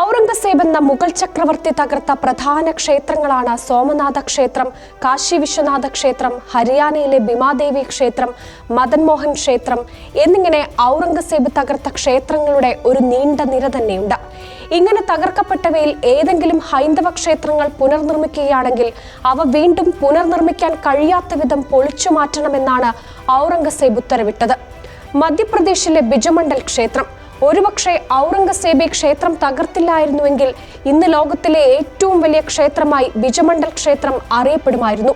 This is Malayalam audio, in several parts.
ഔറംഗസേബ് എന്ന മുഗൾ ചക്രവർത്തി തകർത്ത പ്രധാന ക്ഷേത്രങ്ങളാണ് സോമനാഥ ക്ഷേത്രം കാശി വിശ്വനാഥ ക്ഷേത്രം ഹരിയാനയിലെ ഭീമാദേവി ക്ഷേത്രം മദൻമോഹൻ ക്ഷേത്രം എന്നിങ്ങനെ ഔറംഗസേബ് തകർത്ത ക്ഷേത്രങ്ങളുടെ ഒരു നീണ്ട നിര തന്നെയുണ്ട്. ഇങ്ങനെ തകർക്കപ്പെട്ടവയിൽ ഏതെങ്കിലും ഹൈന്ദവ ക്ഷേത്രങ്ങൾ പുനർനിർമ്മിക്കുകയാണെങ്കിൽ അവ വീണ്ടും പുനർനിർമ്മിക്കാൻ കഴിയാത്ത വിധം പൊളിച്ചു മാറ്റണമെന്നാണ് ഔറംഗസേബ് ഉത്തരവിട്ടത്. മധ്യപ്രദേശിലെ ബിജമണ്ഡൽ ക്ഷേത്രം ഒരുപക്ഷെ ഔറംഗസേബി ക്ഷേത്രം തകർത്തില്ലായിരുന്നുവെങ്കിൽ ഇന്ന് ലോകത്തിലെ ഏറ്റവും വലിയ ക്ഷേത്രമായി ബിജമണ്ഡൽ ക്ഷേത്രം അറിയപ്പെടുമായിരുന്നു.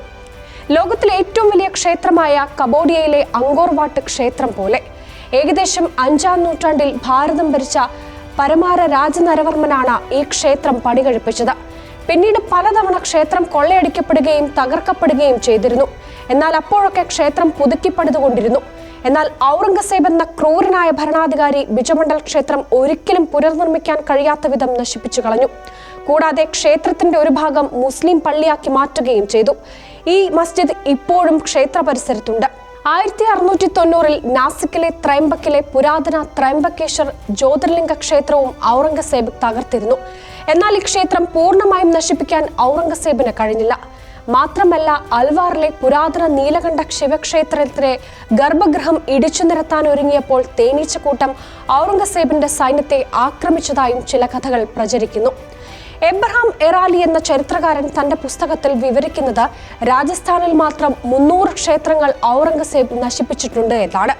ലോകത്തിലെ ഏറ്റവും വലിയ ക്ഷേത്രമായ കബോഡിയയിലെ അങ്കോർവാട്ട് ക്ഷേത്രം പോലെ ഏകദേശം അഞ്ചാം നൂറ്റാണ്ടിൽ ഭാരതം ഭരിച്ച പരമാര രാജനരവർമ്മനാണ് ഈ ക്ഷേത്രം പണികഴിപ്പിച്ചത്. പിന്നീട് പലതവണ ക്ഷേത്രം കൊള്ളയടിക്കപ്പെടുകയും തകർക്കപ്പെടുകയും ചെയ്തിരുന്നു. എന്നാൽ അപ്പോഴൊക്കെ ക്ഷേത്രം പുതുക്കിപ്പണിതുകൊണ്ടിരുന്നു. എന്നാൽ ഔറംഗസേബ് എന്ന ക്രൂരനായ ഭരണാധികാരി ബിജമണ്ഡൽ ക്ഷേത്രം ഒരിക്കലും പുനർനിർമ്മിക്കാൻ കഴിയാത്ത വിധം നശിപ്പിച്ചു കളഞ്ഞു. കൂടാതെ ക്ഷേത്രത്തിന്റെ ഒരു ഭാഗം മുസ്ലിം പള്ളിയാക്കി മാറ്റുകയും ചെയ്തു. ഈ മസ്ജിദ് ഇപ്പോഴും ക്ഷേത്ര പരിസരത്തുണ്ട്. ആയിരത്തി അറുന്നൂറ്റി തൊണ്ണൂറിൽ നാസിക്കിലെ ത്രൈംബക്കിലെ പുരാതന ത്രൈംബക്കേശ്വർ ജ്യോതിർലിംഗ ക്ഷേത്രവും ഔറംഗസേബ് തകർത്തിരുന്നു. എന്നാൽ ഈ ക്ഷേത്രം പൂർണമായും നശിപ്പിക്കാൻ ഔറംഗസേബിന് കഴിഞ്ഞില്ല. മാത്രമല്ല അൽവാറിലെ പുരാതന നീലകണ്ഠ ശിവക്ഷേത്രത്തിലെ ഗർഭഗൃഹം ഇടിച്ചു നിരത്താൻ ഒരുങ്ങിയപ്പോൾ തേനീച്ചക്കൂട്ടം ഔറംഗസേബിന്റെ സൈന്യത്തെ ആക്രമിച്ചതായും ചില കഥകൾ പ്രചരിക്കുന്നു. എബ്രഹാം എറാലി എന്ന ചരിത്രകാരൻ തന്റെ പുസ്തകത്തിൽ വിവരിക്കുന്നത് രാജസ്ഥാനിൽ മാത്രം മുന്നൂറ് ക്ഷേത്രങ്ങൾ ഔറംഗസേബ് നശിപ്പിച്ചിട്ടുണ്ട് എന്നാണ്.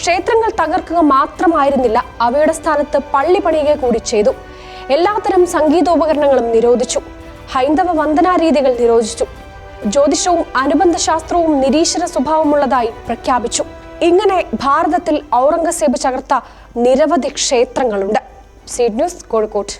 ക്ഷേത്രങ്ങൾ തകർക്കുക മാത്രമായിരുന്നില്ല അവയുടെ സ്ഥാനത്ത് പള്ളി പണിയുക കൂടി ചെയ്തു. എല്ലാത്തരം സംഗീതോപകരണങ്ങളും നിരോധിച്ചു. ഹൈന്ദവ വന്ദനാരീതികൾ നിരോധിച്ചു. ജ്യോതിഷവും അനുബന്ധ ശാസ്ത്രവും നിരീശ്വര സ്വഭാവമുള്ളതായി പ്രഖ്യാപിച്ചു. ഇങ്ങനെ ഭാരതത്തിൽ ഔറംഗസേബ് ചകർത്ത നിരവധി ക്ഷേത്രങ്ങളുണ്ട്. Seed news Kozhikode.